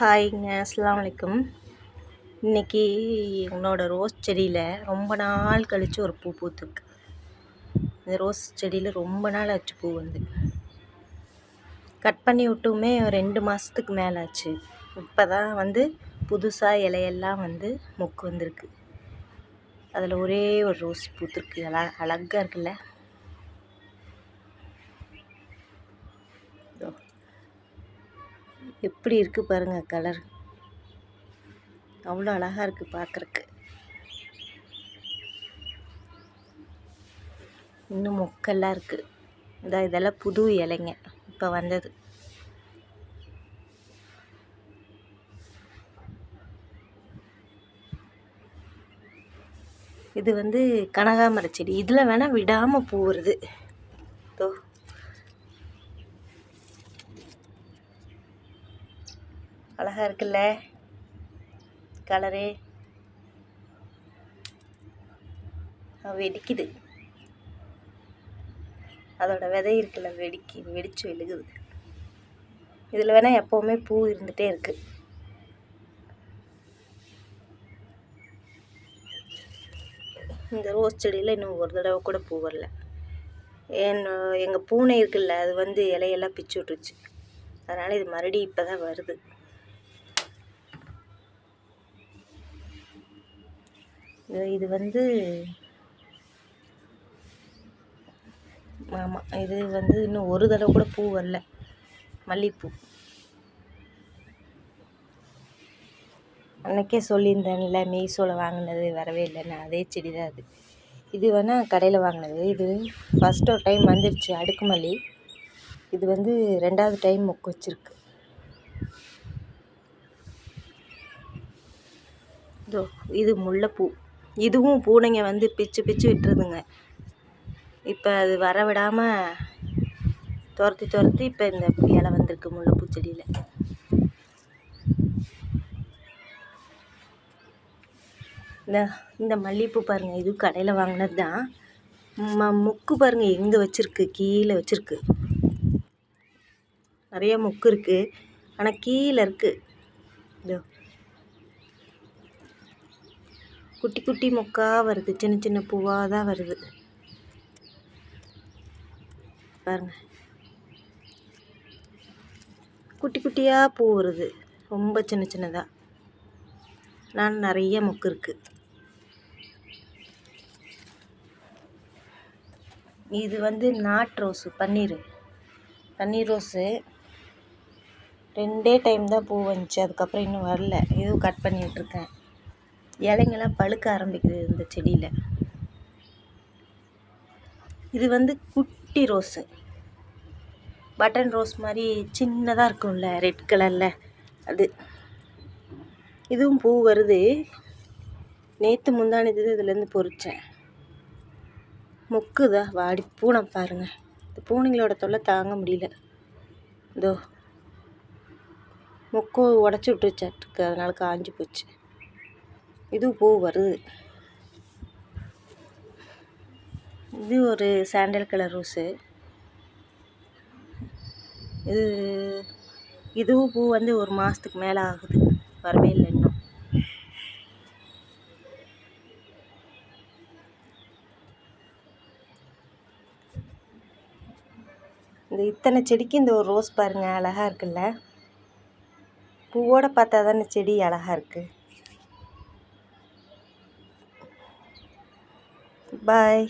ஹாய்ங்க அஸ்லாம் வலைக்கம் இன்றைக்கி என்னோடய ரோஸ் செடியில் ரொம்ப நாள் கழித்து ஒரு பூ பூத்துருக்கு. இந்த ரோஸ் செடியில் ரொம்ப நாள் ஆச்சு பூ வந்து. கட் பண்ணி விட்டுமே ரெண்டு மாதத்துக்கு மேலே ஆச்சு. இப்போ தான் வந்து புதுசாக இலையெல்லாம் வந்து மொக்கு வந்திருக்கு. அதில் ஒரே ஒரு ரோஸ் பூத்துருக்கு. அழ அழகாக இருக்குல்ல? எப்படி இருக்குது பாருங்கள் கலர். அவ்வளோ அழகாக இருக்குது பார்க்குறக்கு இன்னும் மொக்கெல்லாம் இருக்குது இந்த இதெல்லாம் புது இலைங்க. இப்போ வந்தது. இது வந்து கனகாமர செடி. இதில் வேணால் விடாமல் பூ வருது அழகாக இருக்குல்ல? கலரு. வெடிக்குது. அதோட விதை இருக்குல்ல வெடிக்கி வெடிச்சு விழுகுது. இதில் வேணால் எப்போவுமே பூ இருந்துகிட்டே இருக்குது இந்த ரோஸ் செடியில் இன்னும் ஒரு தடவை கூட பூ வரல. என் எங்கள் பூனை இருக்குல்ல அது வந்து இலையெல்லாம் பிச்சு விட்டுருச்சு. அதனால் இது மறுபடியும் இப்போ தான் வருது. இது வந்து ஆமாம் இது வந்து இன்னும் ஒரு தடவை கூட பூ வரல. மல்லிகைப்பூ அன்றைக்கே சொல்லியிருந்தேன்ல மீஷோவில் வாங்கினது வரவே இல்லைன்னு அதே செடி தான் அது. இது வேணால் கடையில் வாங்கினது. இது ஃபஸ்ட் ஒரு டைம் வந்துடுச்சு அடுக்குமல்லி இது வந்து ரெண்டாவது டைம் மொக்கு வச்சுருக்கு. இதோ இது முல்லைப்பூ. இதுவும் பூனைங்க வந்து பிச்சு பிச்சு விட்டுருதுங்க. இப்போ அது வர விடாமல் துரத்தி துரத்தி இப்போ இந்த இலை வந்திருக்கு முல்லைப்பூ செடியில் இந்த இந்த மல்லிகைப்பூ பாருங்கள் இது கடையில் வாங்கினது தான் ம முக்கு பாருங்கள் எங்கே வச்சுருக்கு கீழே வச்சுருக்கு. நிறைய முக்கு இருக்குது ஆனால் கீழே இருக்குது இதோ. குட்டி குட்டி மொக்காக வருது. சின்ன சின்ன பூவாக தான் வருது. பாருங்க. குட்டி குட்டியாக பூ வருது. ரொம்ப சின்ன சின்னதாக நான் நிறைய மொக்கு இருக்குது இது வந்து நாட் ரோஸு பன்னீர். பன்னீர் ரோஸு. ரெண்டே டைம் தான் பூ வந்துச்சு. அதுக்கப்புறம் இன்னும் வரல. இதுவும் கட் பண்ணிகிட்ருக்கேன் இலைங்கெல்லாம் பழுக்க ஆரம்பிக்குது இந்த செடியில். இது வந்து குட்டி ரோஸு. பட்டன் ரோஸ் மாதிரி சின்னதாக இருக்கும்ல ரெட் கலரில். அது. இதுவும் பூ வருது. நேற்று முந்தானது இதுலேருந்து பொறிச்சேன். மொக்குதா வாடி பூனை பாருங்கள் இந்த பூனைங்களோட தொல்லை தாங்க முடியல. இதோ மொக்கு உடச்சி விட்டுச்சாட்டுருக்கு அதனால் காஞ்சி போச்சு. இது பூ வருது. இது ஒரு சாண்டல் கலர் ரோஸு இது இதுவும் பூ வந்து ஒரு மாதத்துக்கு மேலே ஆகுது. வரவே இல்லை இன்னும். இந்த இத்தனை செடிக்கு இந்த ஒரு ரோஸ் பாருங்கள் அழகாக இருக்குல்ல. பூவோடு பார்த்தா தானே செடி அழகாக இருக்குது Bye.